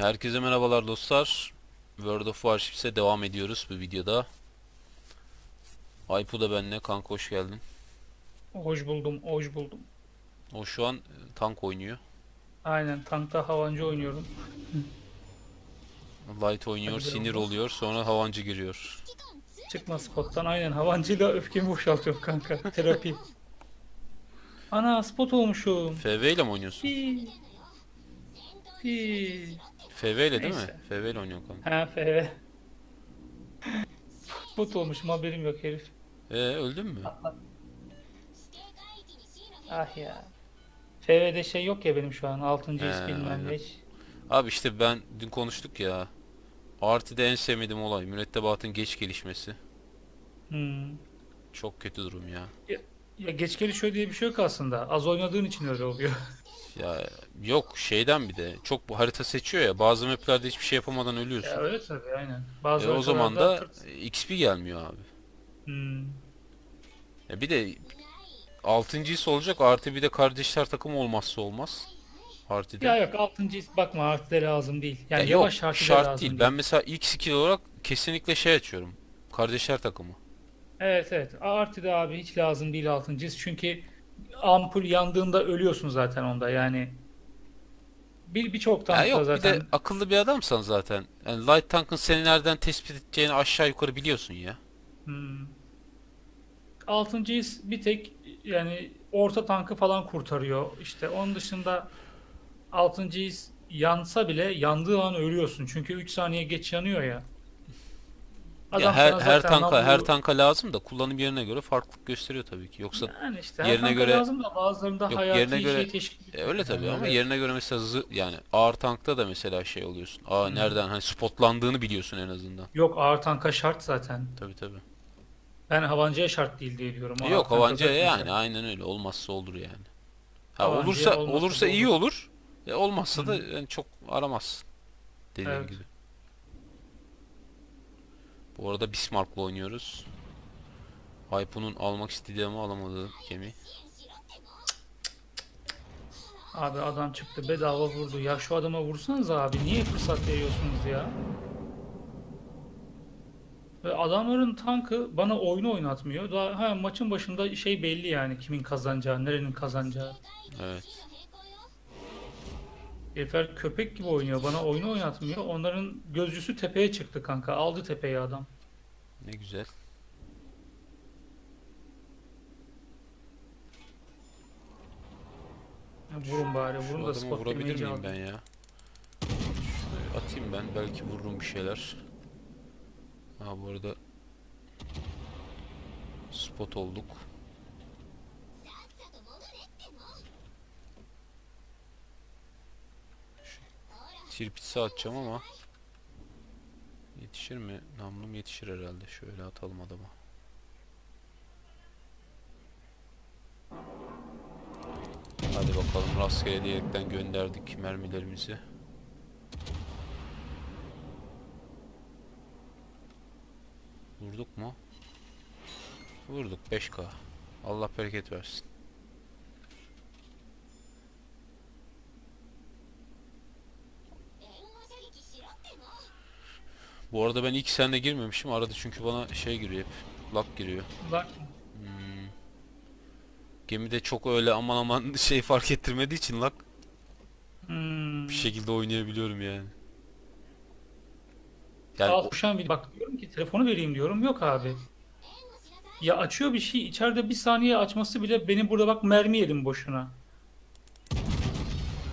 Herkese merhabalar dostlar. World of Warships'e devam ediyoruz bu videoda. Aypu da benimle. Kanka hoş geldin. Hoş buldum, hoş buldum. O şu an e, tank oynuyor. Aynen tankta havancı oynuyorum. Light oynuyor, Hadi sinir oluyor. Sonra havancı giriyor. Çıkma spottan aynen havancıyla öfkemi boşaltıyorum kanka. Terapi. Ana spot olmuşum. FV ile mi oynuyorsun? Pi. Pi. FV ile değil mi? FV ile oynuyor kanka. Ha FV. Spot olmuşum haberim yok herif. Ee, öldün mü? Ah ya. FV'de şey yok ya benim şu an 6. his He, bilmem aynen. ne. hiç. Abi işte ben dün konuştuk ya. Artide en sevmediğim olay mürettebatın geç gelişmesi. Hmm. Çok kötü durum ya. Ya geç gelişiyor diye bir şey yok aslında. Az oynadığın için öyle oluyor. Ya yok şeyden bir de çok bu harita seçiyor ya bazı maplerde hiçbir şey yapamadan ölüyorsun. ya öyle tabii aynen. Bazı E, o zaman da tırt- XP gelmiyor abi. Hmm. Ya bir de 6. his olacak artı bir de kardeşler takımı olmazsa olmaz. Partide. Ya yok 6. his bakma artı lazım değil. Yani Ya yavaş yok şart lazım değil. değil. Ben mesela ilk skill olarak kesinlikle şey açıyorum. Kardeşler takımı. Evet evet. Artı da abi hiç lazım değil 6. his. Çünkü ampul yandığında ölüyorsun zaten onda. Yani bir birçok Ya tankta yok zaten. bir de akıllı bir adamsan zaten. Yani light tank'ın seni nereden tespit edeceğini aşağı yukarı biliyorsun ya. Hmm. 6. his bir tek yani orta tankı falan kurtarıyor. İşte onun dışında 6. his yansa bile yandığı an ölüyorsun. Çünkü 3 saniye geç yanıyor ya. Ya her her tanka her namlu- tanka lazım da kullanım yerine göre farklılık gösteriyor tabii ki. Yoksa Yani işte her yerine göre- lazım da bazılarında Yok, hayati yerine göre- şey teşkil E, öyle tabii Yani ama öyle. yerine göre mesela zı- yani ağır tankta da mesela şey oluyorsun. Aa Hmm. nereden hani spotlandığını biliyorsun en azından. Yok ağır tanka şart zaten. Tabii tabii. Ben havancıya şart değil diye diyorum. E, Ağır Yok havancıya yani şart. aynen öyle olmazsa olur yani. Ha Havancıya olursa olursa da iyi olur. olur. E, olmazsa da Hı. yani çok aramazsın. Dediğim Evet. gibi. Bu arada Bismarck'la oynuyoruz. Hype'un almak istediği ama alamadığı gemi. Abi adam çıktı bedava vurdu. Ya şu adama vursanız abi niye fırsat veriyorsunuz ya? Ve adamların tankı bana oyunu oynatmıyor. Daha ha, maçın başında şey belli yani kimin kazanacağı, nerenin kazanacağı. Evet. Herifler köpek gibi oynuyor. Bana oyunu oynatmıyor. Onların gözcüsü tepeye çıktı kanka. Aldı tepeyi adam. Ne güzel. Ya vurun bari. Şu Vurun da adamı spot vurabilir damage'i miyim alın. ben ya? Şuraya atayım ben belki vururum bir şeyler. Ha bu arada spot olduk. Tirpitsi atacağım ama yetişir mi? Namlum yetişir herhalde. Şöyle atalım adama. Hadi bakalım rastgele diyerekten gönderdik mermilerimizi. Vurduk mu? Vurduk 5k. Allah bereket versin. Bu arada ben ilk sende girmemişim. Arada çünkü bana şey giriyor hep. Lag giriyor. Bak Hmm. Gemide çok öyle aman aman şey fark ettirmediği için lag hmm. bir şekilde oynayabiliyorum yani. Yani Al o- kuşan bir bak diyorum ki telefonu vereyim diyorum. Yok abi. Ya açıyor bir şey içeride bir saniye açması bile benim burada bak mermi yedim boşuna.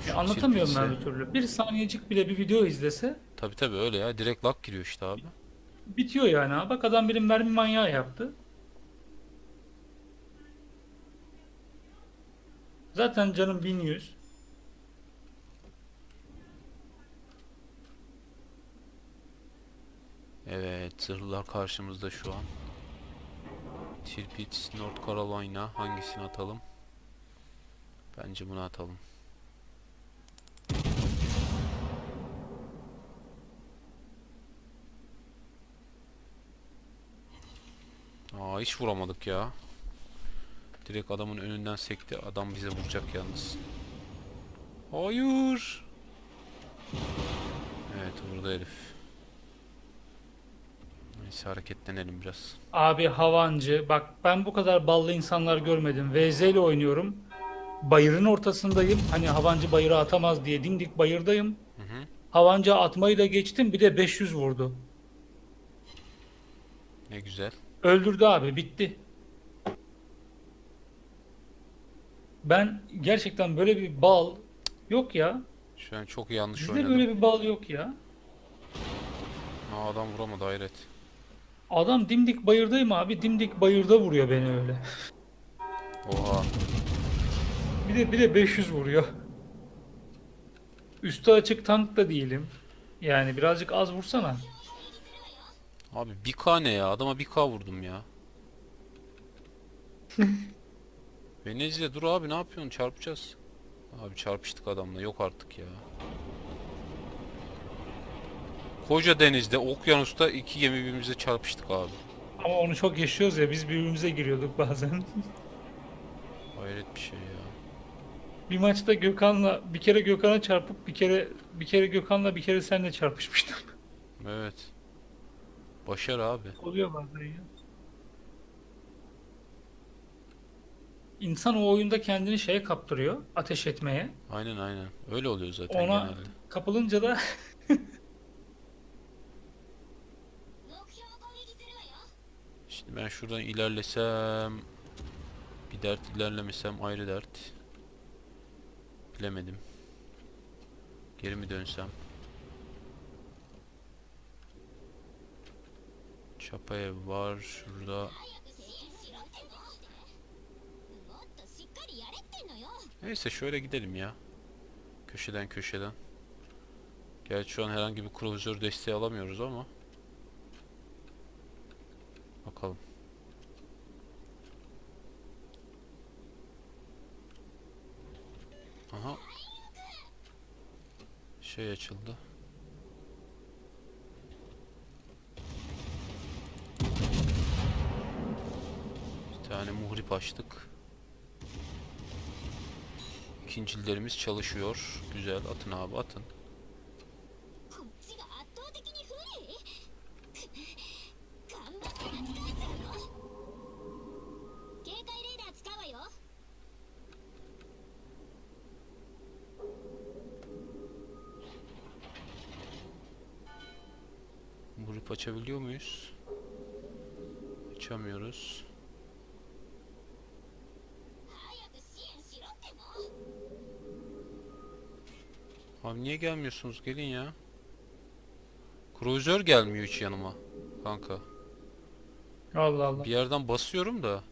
Ya anlatamıyorum ben Tirpitsi. bir türlü. Bir saniyecik bile bir video izlese tabi tabi öyle ya. Direkt lag giriyor işte abi. bitiyor yani. ha. Bak adam benim mermi manyağı yaptı. Zaten canım 1100. Evet, zırhlılar karşımızda şu an. Tirpitz, North Carolina hangisini atalım? Bence bunu atalım. Aa hiç vuramadık ya. Direkt adamın önünden sekti. Adam bize vuracak yalnız. Hayır. burada herif. Neyse hareketlenelim biraz. Abi havancı. Bak ben bu kadar ballı insanlar görmedim. VZ ile oynuyorum. Bayırın ortasındayım. Hani havancı bayıra atamaz diye dimdik bayırdayım. Hı hı. Havancı atmayı da geçtim. Bir de 500 vurdu. Ne güzel. Öldürdü abi. Bitti. Ben gerçekten böyle bir bal yok ya. Şu an çok yanlış Bizde oynadım. böyle bir bal yok ya. Aa, adam vuramadı hayret. Adam dimdik bayırdayım abi. Dimdik bayırda vuruyor beni öyle. Oha. Bir de bir de 500 vuruyor. Üstü açık tank da değilim. Yani birazcık az vursana. Abi 1k ne ya? Adama 1k vurdum ya. Venezia dur abi ne yapıyorsun? Çarpacağız. Abi çarpıştık adamla. Yok artık ya. Koca denizde, okyanusta iki gemi birbirimize çarpıştık abi. Ama onu çok yaşıyoruz ya biz birbirimize giriyorduk bazen. Hayret bir şey ya. bir maçta Gökhan'la bir kere Gökhan'a çarpıp bir kere bir kere Gökhan'la bir kere seninle çarpışmıştım. Evet. Başar abi. Oluyor bazen ya. İnsan o oyunda kendini şeye kaptırıyor. Ateş etmeye. Aynen aynen. Öyle oluyor zaten Ona genelde. kapılınca da Şimdi ben şuradan ilerlesem bir dert ilerlemesem ayrı dert. Bilemedim. Geri mi dönsem? Şapa ev var şurada. Neyse şöyle gidelim ya. Köşeden köşeden. Gerçi şu an herhangi bir kruvizör desteği alamıyoruz ama. Bakalım. Aha. Şey açıldı. Bir tane muhrip açtık. İkincilerimiz çalışıyor. Güzel atın abi atın. Muhrip açabiliyor muyuz? Açamıyoruz. Abi niye gelmiyorsunuz? Gelin ya. Kruvizör gelmiyor hiç yanıma. Kanka. Allah Allah. Bir yerden basıyorum da.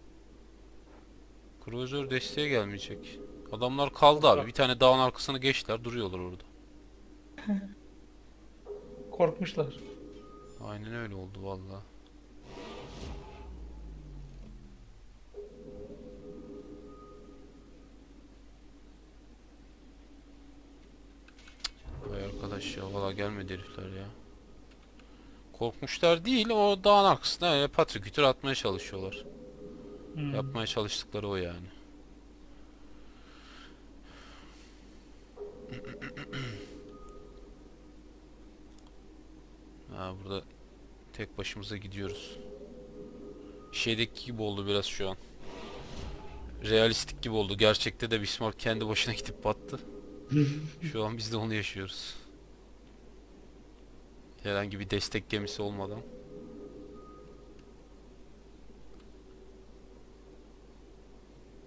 Kruvizör desteğe gelmeyecek. Adamlar kaldı abi. Bir tane dağın arkasına geçtiler. Duruyorlar orada. Korkmuşlar. Aynen öyle oldu valla. Vay arkadaş ya valla gelmedi herifler ya. Korkmuşlar değil o dağın arkasına öyle patrikütür atmaya çalışıyorlar. Hmm. Yapmaya çalıştıkları o yani. Ha burada tek başımıza gidiyoruz. Şeydeki gibi oldu biraz şu an. Realistik gibi oldu. Gerçekte de Bismarck kendi başına gidip battı. Şu an biz de onu yaşıyoruz. Herhangi bir destek gemisi olmadan.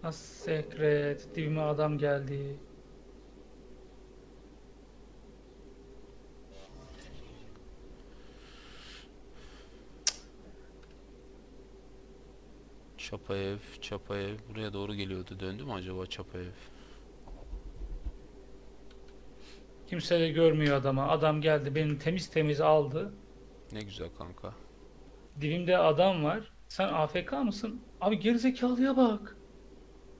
Az sekret. Dibime adam geldi. Çapa ev, çapa ev. Buraya doğru geliyordu. Döndü mü acaba çapa ev? Kimse de görmüyor adama. Adam geldi beni temiz temiz aldı. Ne güzel kanka. Dibimde adam var. Sen AFK mısın? Abi gerizekalıya bak.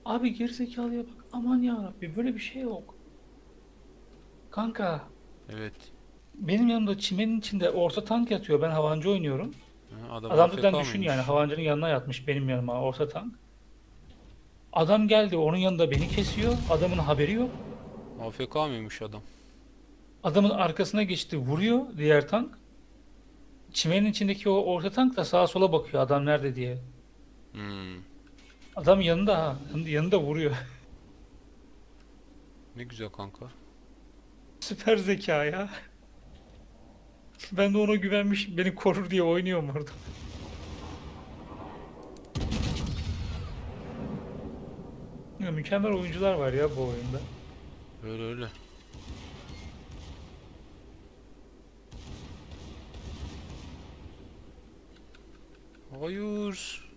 Abi gerizekalıya bak. Aman ya Rabbi böyle bir şey yok. Kanka Evet. benim yanımda çimenin içinde orta tank yatıyor. Ben havancı oynuyorum. Ha, adam Adam AFK zaten düşün yani havancının yanına yatmış benim yanıma orta tank. Adam geldi onun yanında beni kesiyor. Adamın haberi yok. AFK mıymış adam? Adamın arkasına geçti, vuruyor diğer tank. Çimenin içindeki o orta tank da sağa sola bakıyor adam nerede diye. Hmm. Adam yanında ha. yanında- vuruyor. Ne güzel kanka. Süper zeka ya. Ben de ona güvenmiş beni korur diye oynuyorum orada. Ya mükemmel oyuncular var ya bu oyunda. Öyle öyle. Hayır.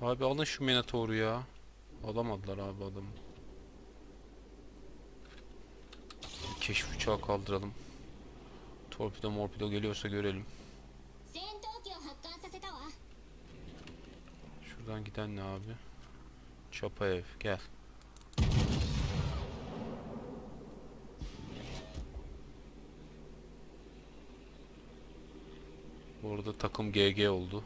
Abi alın şu Minotaur'u ya. Alamadılar abi adamı. Keşif uçağı kaldıralım. Torpido morpido geliyorsa görelim. Şuradan giden ne abi? Çapaev gel. Bu arada takım GG oldu.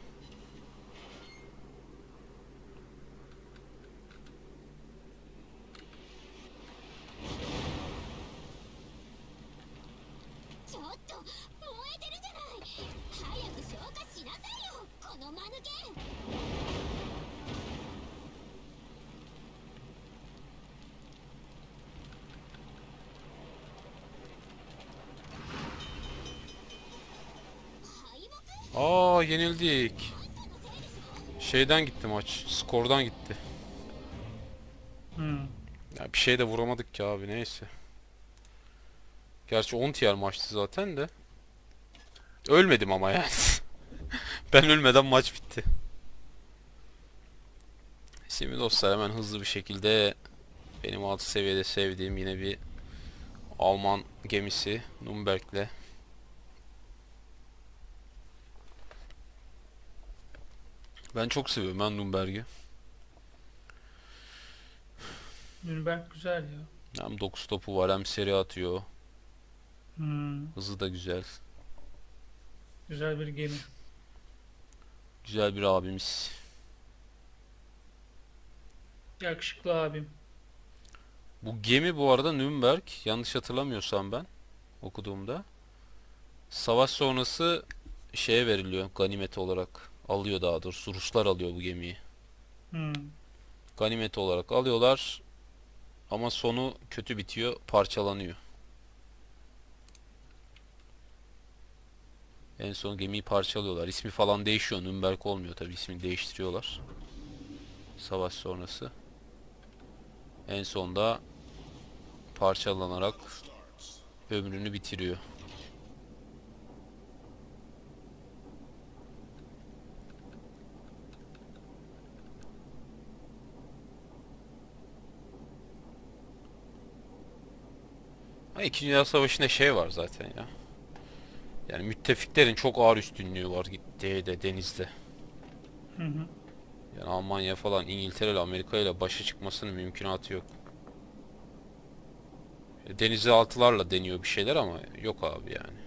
Şeyden gitti maç. Skordan gitti. Hmm. Ya bir şey de vuramadık ki abi neyse. Gerçi 10 tier maçtı zaten de. Ölmedim ama yani. ben ölmeden maç bitti. Şimdi dostlar hemen hızlı bir şekilde benim altı seviyede sevdiğim yine bir Alman gemisi Nürnberg'le Ben çok seviyorum ben Nürnberg'i. Nürnberg güzel ya. Hem 9 topu var hem seri atıyor. Hmm. Hızı da güzel. Güzel bir gemi. Güzel bir abimiz. Yakışıklı abim. Bu gemi bu arada Nürnberg yanlış hatırlamıyorsam ben okuduğumda savaş sonrası şeye veriliyor ganimet olarak alıyor daha doğrusu Ruslar alıyor bu gemiyi. Hmm. Ganimet olarak alıyorlar ama sonu kötü bitiyor parçalanıyor. En son gemiyi parçalıyorlar. İsmi falan değişiyor. Nürnberg olmuyor tabi ismini değiştiriyorlar. Savaş sonrası. En sonda parçalanarak ömrünü bitiriyor. Ha, İkinci Dünya Savaşı'nda şey var zaten ya. Yani müttefiklerin çok ağır üstünlüğü var gittiği de denizde. Hı hı. Yani Almanya falan İngiltere ile Amerika ile başa çıkmasının mümkünatı yok. Denizaltılarla deniyor bir şeyler ama yok abi yani.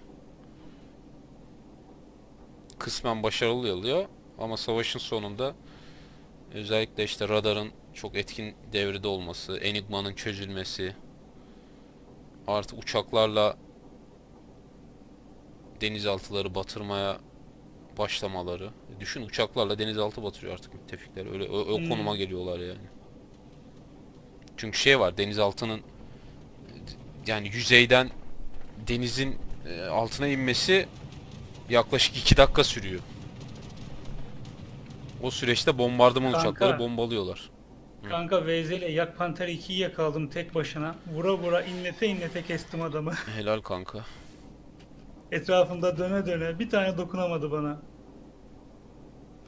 Kısmen başarılı oluyor ama savaşın sonunda özellikle işte radarın çok etkin devrede olması, Enigma'nın çözülmesi, artık uçaklarla denizaltıları batırmaya başlamaları. Düşün uçaklarla denizaltı batırıyor artık müttefikler. Öyle o, o Hmm. konuma geliyorlar yani. Çünkü şey var denizaltının yani yüzeyden denizin e, altına inmesi yaklaşık 2 dakika sürüyor. O süreçte bombardıman Kanka. uçakları bombalıyorlar. Kanka VZ ile Yak Panter 2'yi yakaladım tek başına. Vura vura inlete inlete kestim adamı. Helal kanka. Etrafında döne döne bir tane dokunamadı bana.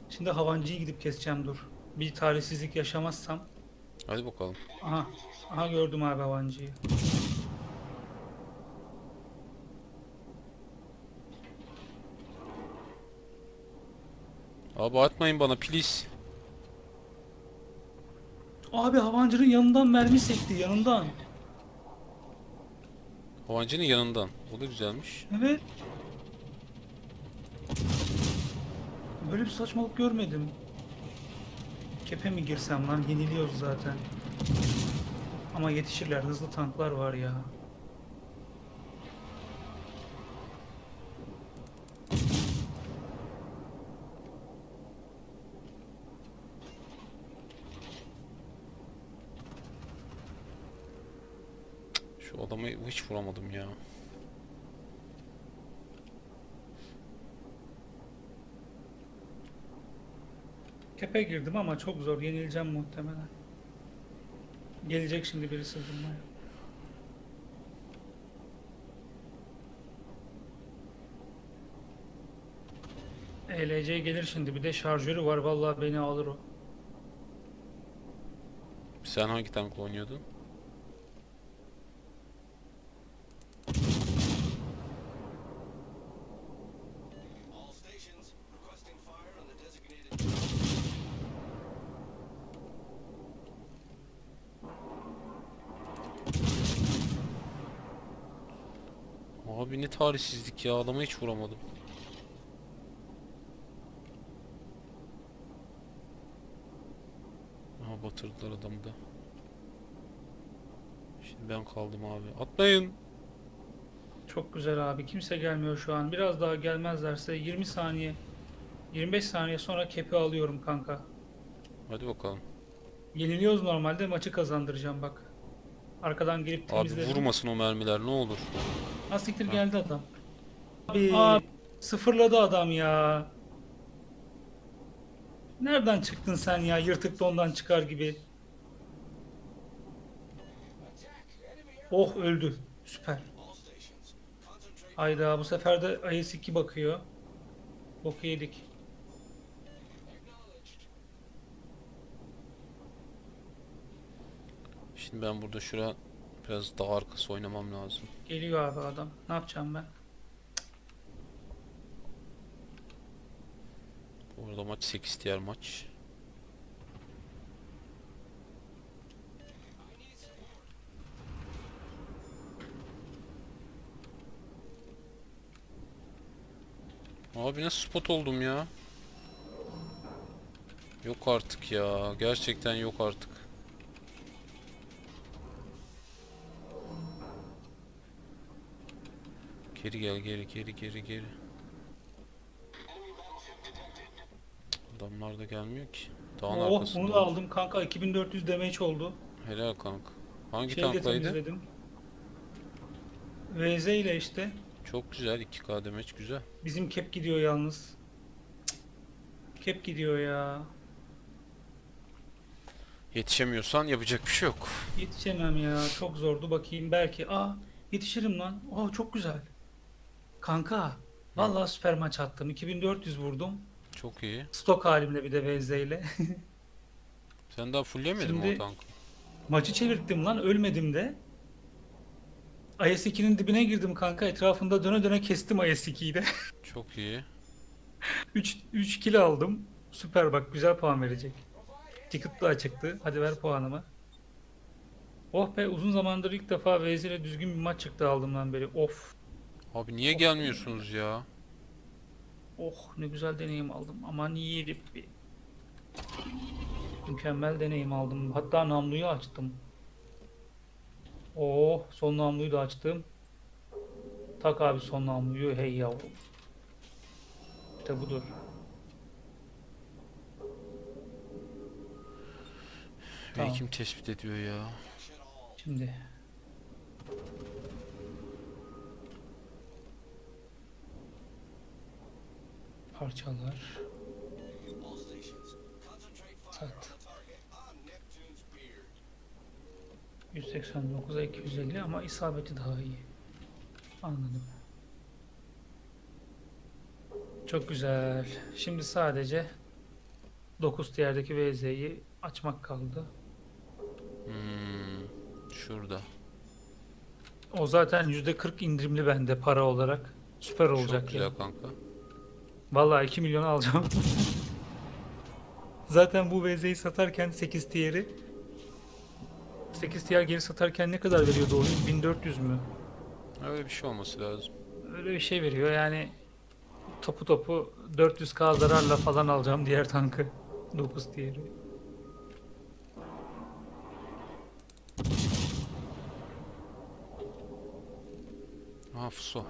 Şimdi Havancı'yı gidip keseceğim dur. Bir talihsizlik yaşamazsam. Hadi bakalım. Aha. Aha gördüm abi Havancı'yı. Abi atmayın bana please. Abi Havancı'nın yanından mermi sekti yanından. Havancının yanından. O da güzelmiş. Evet. Böyle bir saçmalık görmedim. Kepe mi girsem lan? Yeniliyoruz zaten. Ama yetişirler. Hızlı tanklar var ya. Şu adamı hiç vuramadım ya. Kepe girdim ama çok zor. Yenileceğim muhtemelen. Gelecek şimdi birisi vurmaya. ELC gelir şimdi. Bir de şarjörü var. Vallahi beni alır o. Sen hangi tankla oynuyordun? Tarihsizlik ya adama hiç vuramadım. Aha batırdılar adamı da. Şimdi ben kaldım abi. Atlayın. Çok güzel abi. Kimse gelmiyor şu an. Biraz daha gelmezlerse 20 saniye 25 saniye sonra kepi alıyorum kanka. Hadi bakalım. Yeniliyoruz normalde maçı kazandıracağım bak. Arkadan gelip Abi vurmasın o mermiler ne olur. Ha siktir geldi adam. Abi sıfırladı adam ya. Nereden çıktın sen ya yırtık dondan çıkar gibi. Oh öldü. Süper. Hayda bu sefer de IS-2 bakıyor. Bok yedik. Şimdi ben burada şura biraz daha arkası oynamam lazım. Geliyor abi adam. Ne yapacağım ben? Bu arada maç 8 diğer maç. Abi nasıl spot oldum ya? Yok artık ya. Gerçekten yok artık. Geri gel geri geri geri geri. Adamlar da gelmiyor ki. Dağın Oh arkasında. bunu da aldım kanka 2400 damage oldu. Helal kanka. Hangi Şeyi de tanklaydı? temizledim. VZ ile işte. Çok güzel 2K demeç güzel. Bizim kep gidiyor yalnız. Cık. Kep gidiyor ya. Yetişemiyorsan yapacak bir şey yok. Yetişemem ya. Çok zordu bakayım belki. Aa yetişirim lan. Aa çok güzel. Kanka. Vallahi süper maç attım. 2400 vurdum. Çok iyi. Stok halimle bir de VZ ile. Sen daha fullleyemedin mi Şimdi- o tankı? Maçı çevirttim lan. Ölmedim de. IS-2'nin dibine girdim kanka. Etrafında döne döne kestim IS-2'yi de. Çok iyi. 3 3 kill aldım. Süper bak güzel puan verecek. Ticket daha çıktı. Hadi ver puanımı. Oh be uzun zamandır ilk defa VZ ile düzgün bir maç çıktı aldığımdan beri. Of. Abi niye gelmiyorsunuz ya? Oh ne güzel deneyim aldım. Aman iyi bir. Mükemmel deneyim aldım. Hatta namluyu açtım. Oh son namluyu da açtım. Tak abi son namluyu hey yavrum. İşte budur. Tamam. kim tespit ediyor ya? Şimdi. Parçalar. Sat. on the target on Neptune's beard. 189'a 250 ama isabeti daha iyi. Anladım. Çok güzel. Şimdi sadece 9 tiyerdeki VZ'yi açmak kaldı. Hmm, şurada. O zaten %40 indirimli bende para olarak. Süper olacak Çok ya. güzel kanka. Vallahi 2 milyon alacağım. Zaten bu VZ'yi satarken 8 tier'i 8 tier geri satarken ne kadar veriyordu oyun? 1400 mü? Öyle bir şey olması lazım. Öyle bir şey veriyor yani topu topu 400k zararla falan alacağım diğer tankı. 9 diğeri. Aha Fuso.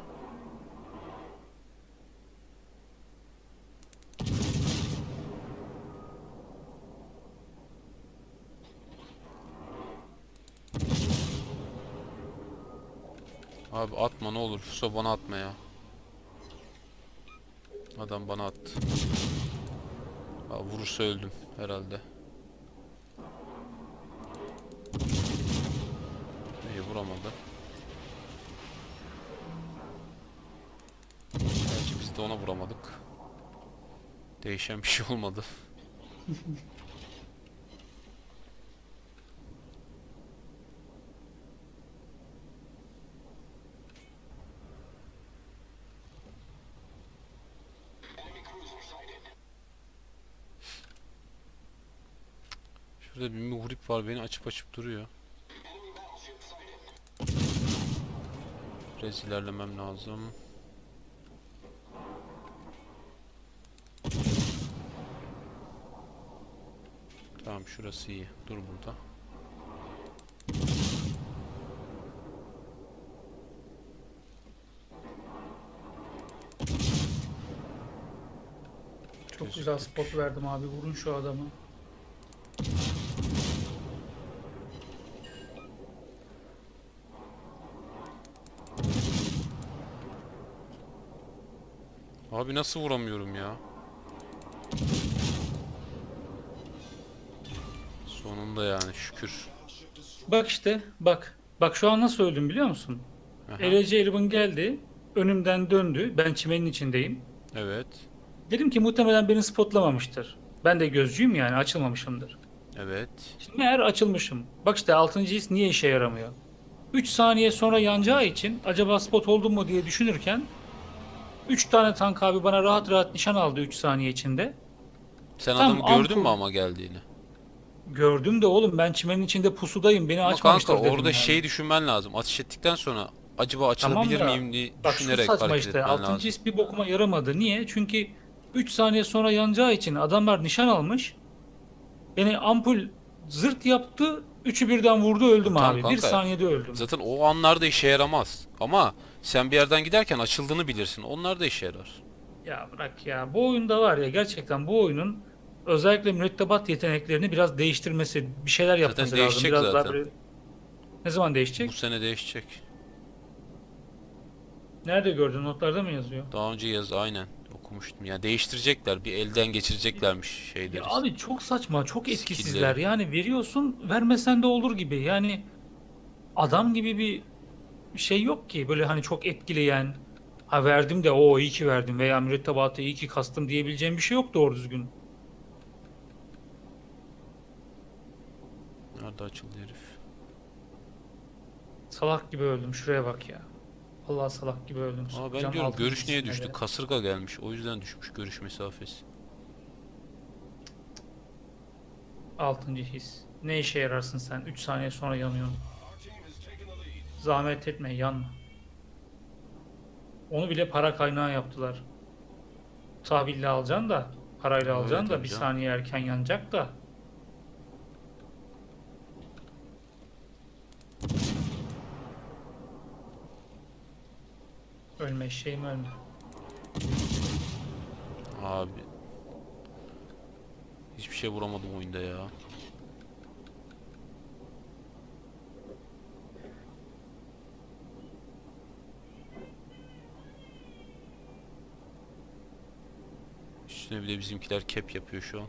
Abi atma ne olur Fuso bana atma ya. Adam bana attı. Aa, vurursa öldüm herhalde. İyi vuramadı. Gerçi biz de ona vuramadık. Değişen bir şey olmadı. Şurada bir muhrip var beni açıp açıp duruyor. Biraz ilerlemem lazım. Tamam şurası iyi. Dur burada. Çok güzel spot verdim abi. Vurun şu adamı. Abi nasıl vuramıyorum ya? Sonunda yani şükür. Bak işte bak. Bak şu an nasıl öldüm biliyor musun? LC Elvin geldi. Önümden döndü. Ben çimenin içindeyim. Evet. Dedim ki muhtemelen beni spotlamamıştır. Ben de gözcüyüm yani açılmamışımdır. Evet. Şimdi meğer açılmışım. Bak işte 6. his niye işe yaramıyor? 3 saniye sonra yanacağı için acaba spot oldum mu diye düşünürken 3 tane tank abi bana rahat rahat nişan aldı 3 saniye içinde. Sen Tam adamı gördün mü ama geldiğini? Gördüm de oğlum ben çimenin içinde pusudayım beni Ama açmamıştır kanka dedim orada yani. şey düşünmen lazım. Ateş ettikten sonra acaba açılabilir da, miyim diye Bak şu düşünerek saçma hareket işte. etmen 6. lazım. his bir bokuma yaramadı. Niye? Çünkü 3 saniye sonra yanacağı için adamlar nişan almış. Beni ampul zırt yaptı. Üçü birden vurdu öldüm Tamam abi. Bir kanka. saniyede öldüm. Zaten o anlarda işe yaramaz. Ama sen bir yerden giderken açıldığını bilirsin. Onlar da işe yarar. Ya bırak ya. Bu oyunda var ya gerçekten bu oyunun özellikle mürettebat yeteneklerini biraz değiştirmesi, bir şeyler yapması lazım. değişecek Biraz daha zaten. böyle... Ne zaman değişecek? Bu sene değişecek. Nerede gördün? Notlarda mı yazıyor? Daha önce yaz aynen okumuştum. Yani değiştirecekler. Bir elden geçireceklermiş şeyleri. Ya abi çok saçma, çok etkisizler. Skill'leri. Yani veriyorsun, vermesen de olur gibi. Yani adam gibi bir şey yok ki böyle hani çok etkileyen ha verdim de o iyi ki verdim veya mürettebatı iyi ki kastım diyebileceğim bir şey yok doğru düzgün. Nerede açıldı herif? Salak gibi öldüm. Şuraya bak ya. Allah salak gibi öldüm. Aa ben Can diyorum görüş niye üstüne düştü? de. Kasırga gelmiş. O yüzden düşmüş görüş mesafesi. Altıncı his. Ne işe yararsın sen? 3 saniye sonra yanıyorsun. Zahmet etme yanma. Onu bile para kaynağı yaptılar. Tahville alacaksın da parayla alacaksın da bir canım. saniye erken yanacak da. Ölme şeyim ölme. Abi. Hiçbir şey vuramadım oyunda ya. Üstüne bir de bizimkiler cap yapıyor şu an.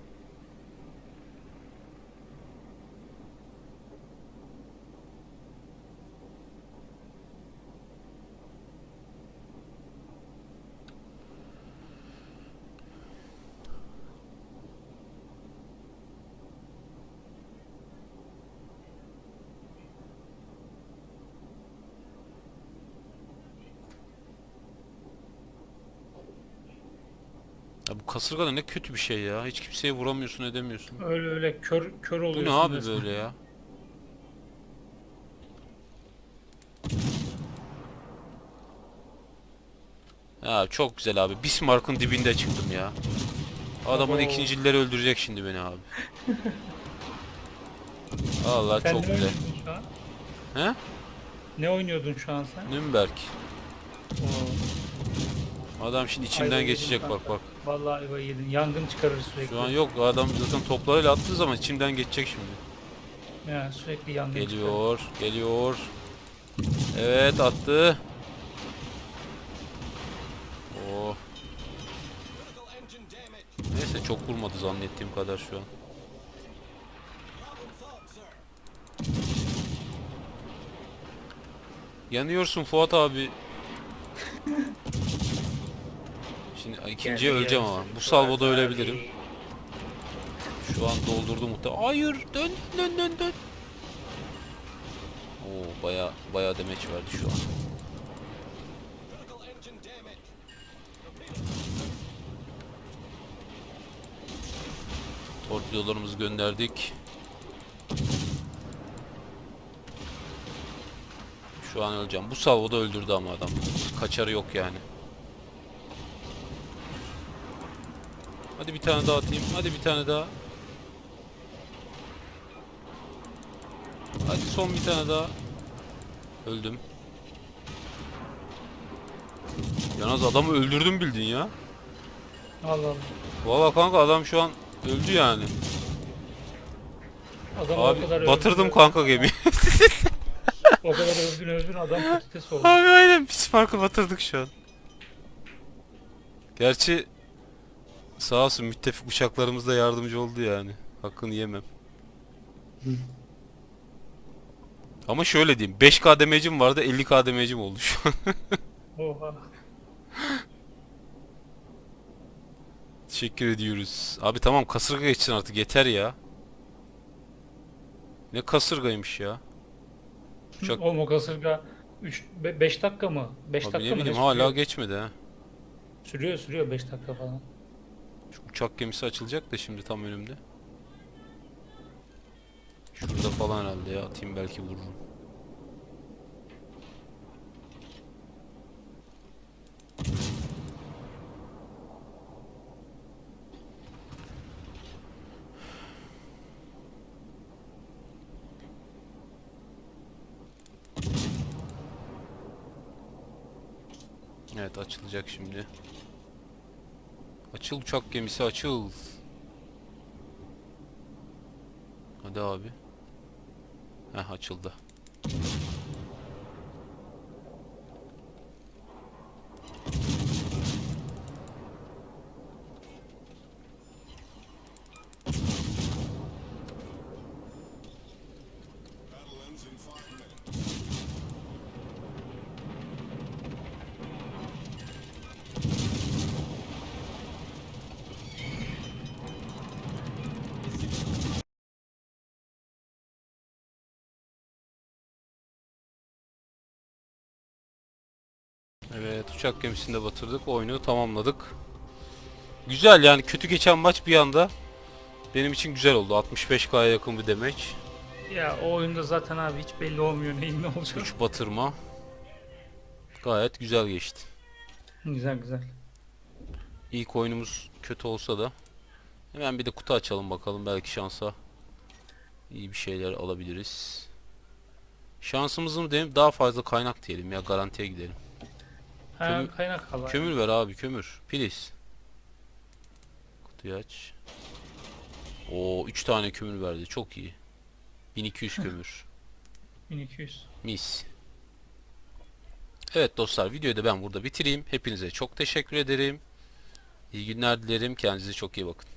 Kasırga da ne kötü bir şey ya. Hiç kimseye vuramıyorsun edemiyorsun. Öyle öyle kör kör Bu oluyorsun. ne abi resmen. böyle ya? Ya çok güzel abi. Bismarck'ın dibinde çıktım ya. Adamın ikincileri öldürecek şimdi beni abi. Allah Sen çok ne güzel. oynuyordun şu an? He? Ne oynuyordun şu an sen? Nürnberg. Oo. Adam şimdi içimden Ayva geçecek yedin bak bak. Vallahi ayva yedin. Yangın çıkarır sürekli. Şu an yok adam zaten toplarıyla attığı zaman içimden geçecek şimdi. Ya, sürekli yangın çıkarır. Geliyor, geliyor. Evet attı. Oh. Neyse çok vurmadı zannettiğim kadar şu an. Yanıyorsun Fuat abi. Şimdi ikinciye öleceğim ama. Bu salvoda ölebilirim. Şu an doldurdu muhtemelen. Hayır dön dön dön dön. Oo baya baya demeç verdi şu an. Torpidolarımızı gönderdik. Şu an öleceğim. Bu salvoda öldürdü ama adam. Kaçarı yok yani. Hadi bir tane daha atayım. Hadi bir tane daha. Hadi son bir tane daha. Öldüm. Yalnız adamı öldürdüm bildin ya. Allah Allah. Valla kanka adam şu an öldü yani. Adam Abi batırdım övdün, kanka gemiyi. O kadar övdün övdün adam patates oldu. Abi aynen pis farkı batırdık şu an. Gerçi sağ olsun müttefik uçaklarımız da yardımcı oldu yani. Hakkını yemem. Ama şöyle diyeyim 5k demecim vardı 50k demecim oldu şu an. Oha. Teşekkür ediyoruz. Abi tamam kasırga geçsin artık yeter ya. Ne kasırgaymış ya. Uçak- O kasırga 3 5 dakika mı? 5 Abi dakika ne mı? bileyim ne hala sürüyor? geçmedi ha. Sürüyor sürüyor 5 dakika falan. Uçak gemisi açılacak da şimdi tam önümde. Şurada falan herhalde ya atayım belki vururum. Evet açılacak şimdi. Açıl uçak gemisi açıl. Hadi abi. Heh açıldı. Uçak gemisini de batırdık. Oyunu tamamladık. Güzel yani kötü geçen maç bir anda benim için güzel oldu. 65k'ya yakın bir demeç. Ya o oyunda zaten abi hiç belli olmuyor neyin ne olacak. 3 batırma. Gayet güzel geçti. Güzel güzel. İlk oyunumuz kötü olsa da hemen bir de kutu açalım bakalım belki şansa iyi bir şeyler alabiliriz. Şansımızı mı diyelim daha fazla kaynak diyelim ya garantiye gidelim. Kömür- kaynak kala. Kömür ver abi kömür. Please. Kutuyu aç. Oo 3 tane kömür verdi. Çok iyi. 1200 kömür. 1200. Mis. Evet dostlar videoyu da ben burada bitireyim. Hepinize çok teşekkür ederim. İyi günler dilerim. Kendinize çok iyi bakın.